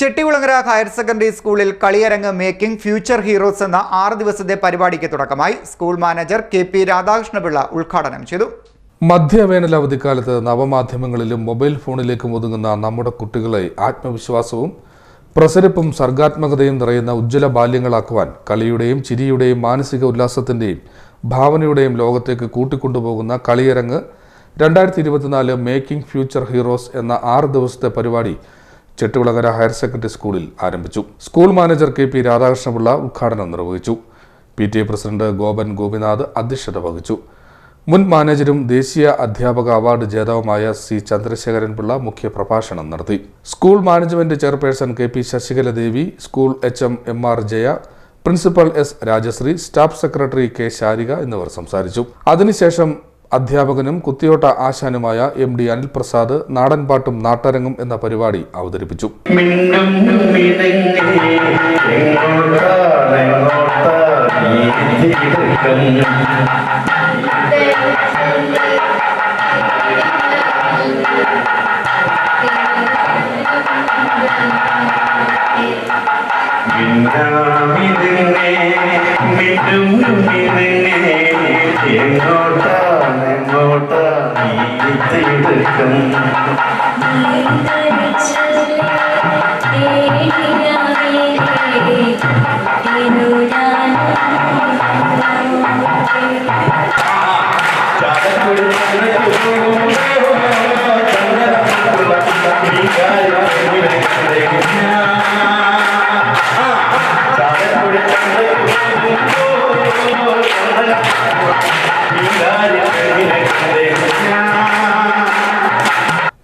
Chettikulangara higher secondary സ്കൂളിൽ കളിയരങ്ങ് making future heroes എന്ന ആറ് ദിവസത്തെ പരിപാടിക്ക് തുടക്കമായി. School manager K P Radhakrishnapillai ഉദ്ഘാടനം ചെയ്തു. മധ്യവേനൽ അവധിക്കാലത്ത് നവമാധ്യമങ്ങളിലും മൊബൈൽ ഫോണിലേക്കും ഒതുങ്ങുന്ന നമ്മുടെ കുട്ടികളെ ആത്മവിശ്വാസവും പ്രസരിപ്പും സർഗാത്മകതയും നിറയുന്ന ഉജ്ജ്വല ബാല്യങ്ങളാക്കുവാൻ കളിയുടെയും ചിരിയുടെയും മാനസിക ഉല്ലാസത്തിന്റെയും ഭാവനയുടെയും ലോകത്തേക്ക് കൂട്ടിക്കൊണ്ടുപോകുന്ന കളിയരങ്ങ് രണ്ടായിരത്തി ഇരുപത്തിനാല് മേക്കിംഗ് ഫ്യൂച്ചർ ഹീറോസ് എന്ന ആറ് ദിവസത്തെ പരിപാടി ചെട്ടുകുളങ്ങര ഹയർ സെക്കൻഡറി സ്കൂളിൽ ആരംഭിച്ചു. School manager K P Radhakrishnapillai ഉദ്ഘാടനം നിർവഹിച്ചു. P T A president Gopan Gopinath അധ്യക്ഷത വഹിച്ചു. മുൻ മാനേജരും ദേശീയ അധ്യാപക അവാർഡ് ജേതാവുമായ സി ചന്ദ്രശേഖരൻ പിള്ള മുഖ്യ പ്രഭാഷണം നടത്തി. School management chairperson K P Sasikala Devi school H M M R Jaya principal S Rajasree staff secretary K Sarika എന്നിവർ സംസാരിച്ചു. അതിനുശേഷം അധ്യാപകനും കുത്തിയോട്ട ആശാനുമായ എം ഡി അനിൽപ്രസാദ് നാടൻപാട്ടും നാട്ടരങ്ങും എന്ന പരിപാടി അവതരിപ്പിച്ചു. മിന്നും മിന്നും Thank you.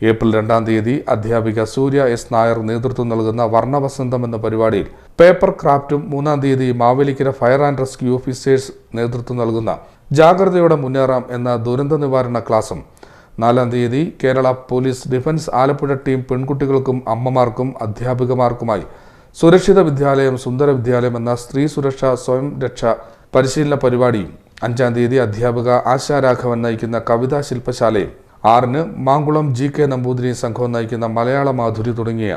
ഏപ്രിൽ രണ്ടാം തീയതി അധ്യാപിക സൂര്യ എസ് നായർ നേതൃത്വം നൽകുന്ന വർണവസന്തം എന്ന പരിപാടിയിൽ പേപ്പർ ക്രാഫ്റ്റും മൂന്നാം തീയതി Mavelikkara fire and rescue officers നേതൃത്വം നൽകുന്ന ജാഗ്രതയോടെ മുന്നേറാം എന്ന ദുരന്ത നിവാരണ ക്ലാസും നാലാം തീയതി Kerala police defence Alappuzha team പെൺകുട്ടികൾക്കും അമ്മമാർക്കും അധ്യാപികമാർക്കുമായി സുരക്ഷിത വിദ്യാലയം സുന്ദര വിദ്യാലയം എന്ന സ്ത്രീ സുരക്ഷ സ്വയം രക്ഷ പരിശീലന പരിപാടിയും അഞ്ചാം തീയതി അധ്യാപിക ആശാ രാഘവൻ നയിക്കുന്ന കവിതാ ശില്പശാലയും ആറിന് മാങ്കുളം ജി കെ നമ്പൂതിരി സംഘം നയിക്കുന്ന മലയാള മാധുരി തുടങ്ങിയ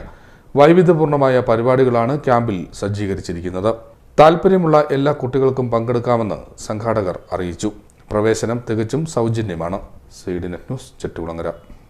വൈവിധ്യപൂർണമായ പരിപാടികളാണ് ക്യാമ്പിൽ സജ്ജീകരിച്ചിരിക്കുന്നത്. താല്പര്യമുള്ള എല്ലാ കുട്ടികൾക്കും പങ്കെടുക്കാമെന്ന് സംഘാടകർ അറിയിച്ചു. പ്രവേശനം തികച്ചും സൗജന്യമാണ്. CD net news Chettikulangara.